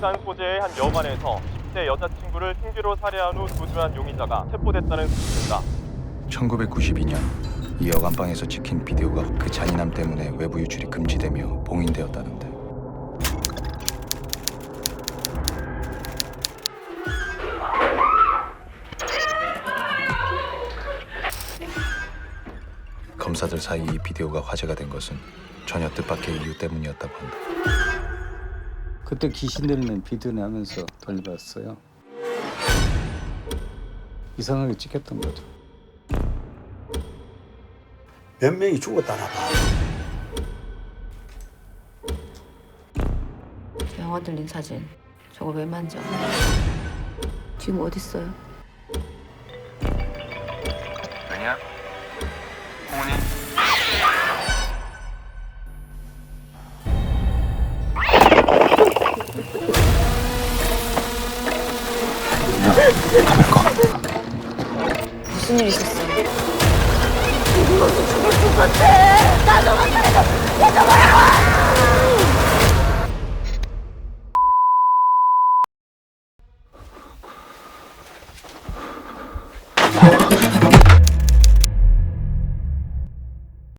부산 소재의 한 여관에서 10대 여자친구를 흉기로 살해한 후 도주한 용의자가 체포됐다는 소식입니다. 1992년 이 여관방에서 찍힌 비디오가 그 잔인함 때문에 외부 유출이 금지되며 봉인되었다는데 검사들 사이 이 비디오가 화제가 된 것은 전혀 뜻밖의 이유 때문이었다고 한다. 그때 귀신 들리는 비디오를 하면서 돌려봤어요. 이상하게 찍혔던 거죠. 몇 명이 죽었다나 봐. 영화 들린 사진 저걸 왜 만져? 지금 어딨어요? 왜냐? 어머니 무슨 일못 살려. 나도 못 살려.